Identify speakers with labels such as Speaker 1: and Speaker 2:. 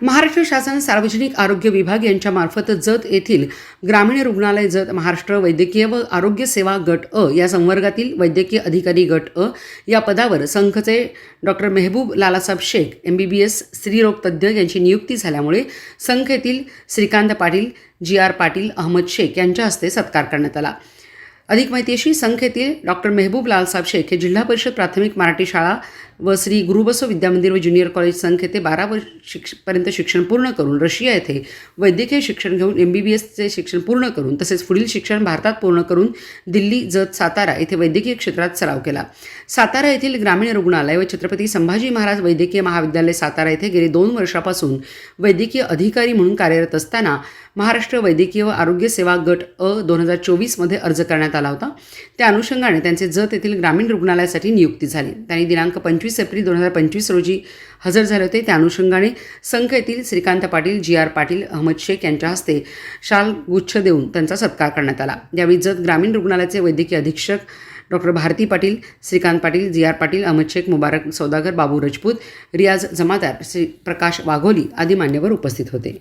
Speaker 1: महाराष्ट्र शासन सार्वजनिक आरोग्य विभाग यांच्यामार्फत जत येथील ग्रामीण रुग्णालय जत महाराष्ट्र वैद्यकीय व आरोग्य सेवा गट अ या संवर्गातील वैद्यकीय अधिकारी गट अ या पदावर संघचे doctor Mehboob Lalasaheb Shaikh M B B S स्त्रीरोग तज्ज्ञ यांची नियुक्ती झाल्यामुळे संघ येथील श्रीकांत पाटील जी आर पाटील अहमद शेख यांच्या हस्ते सत्कार करण्यात आला. अधिक माहिती अशी संघ येथील डॉक्टर मेहबूब लालसाहेब शेख हे जिल्हा परिषद प्राथमिक मराठी शाळा व श्री गुरुबसो विद्यामंदिर व ज्युनियर कॉलेज संघ येथे बारा वर्ष शिक्ष पर्यंत शिक्षण पूर्ण करून रशिया येथे वैद्यकीय शिक्षण घेऊन एम बी बी एसचे शिक्षण पूर्ण करून तसेच पुढील शिक्षण भारतात पूर्ण करून दिल्ली जत सातारा येथे वैद्यकीय क्षेत्रात सराव केला. सातारा येथील ग्रामीण रुग्णालय व छत्रपती संभाजी महाराज वैद्यकीय महाविद्यालय सातारा येथे गेले दोन वर्षापासून वैद्यकीय अधिकारी म्हणून कार्यरत असताना महाराष्ट्र वैद्यकीय व आरोग्य सेवा गट अ दोन हजार चोवीसमध्ये अर्ज करण्यात आला. आला होता. त्या अनुषंगाने त्यांचे जत येथील ग्रामीण रुग्णालयासाठी नियुक्ती झाली. त्यांनी दिनांक पंचवीस एप्रिल दोन हजार पंचवीस रोजी हजर झाले होते. त्या अनुषंगाने संघ येथील श्रीकांत पाटील जी आर पाटील अहमद शेख यांच्या हस्ते शाल गुच्छ देऊन त्यांचा सत्कार करण्यात आला. यावेळी जत ग्रामीण रुग्णालयाचे वैद्यकीय अधीक्षक doctor Bharati Patil Shrikant Patil G R Patil Ahmed Shaikh Mubarak Saudagar Babu Rajput Riyaz Jamadar Shri प्रकाश वाघोली आदी मान्यवर उपस्थित होते.